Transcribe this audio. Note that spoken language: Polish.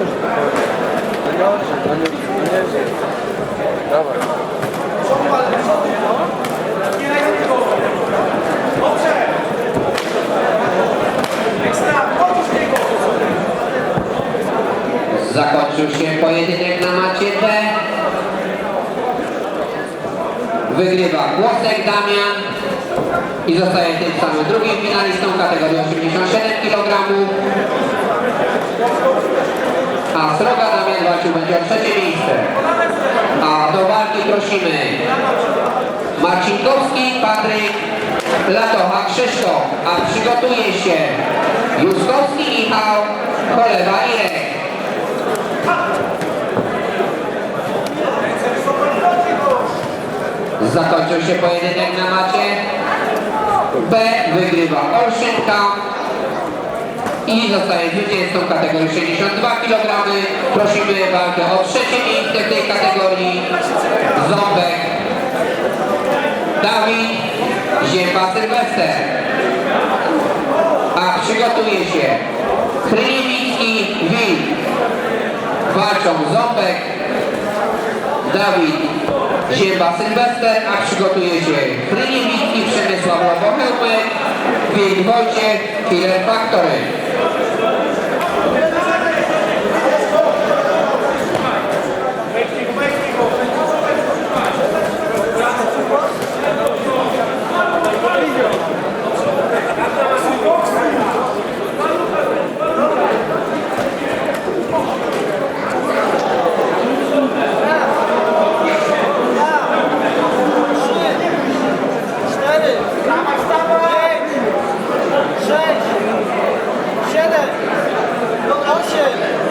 Zakończył się pojedynek na macie D. Wygrywa Głosek Damian i zostaje tym samym drugim finalistą kategorii 87 kg. Będzie o trzecie miejsce. A do walki prosimy Marcinkowski Patryk, Latocha Krzysztof, a przygotuje się Juskowski Michał, Cholewa Irek. Zakończył się pojedynek na macie. B wygrywa Olszynka i zostaje zwycięzcą kategorii 62 kg. Prosimy walkę o trzecie miejsce w tej kategorii. Ząbek Dawid Ziemba Sylwester. A przygotuje się Chryniewicki Wilk. Walczą Ząbek Dawid Ziemba Sylwester, a przygotuje się Chryniewicki Przemysław Lobochełmy, Wilk Wojciech, Killer Factory. Amém.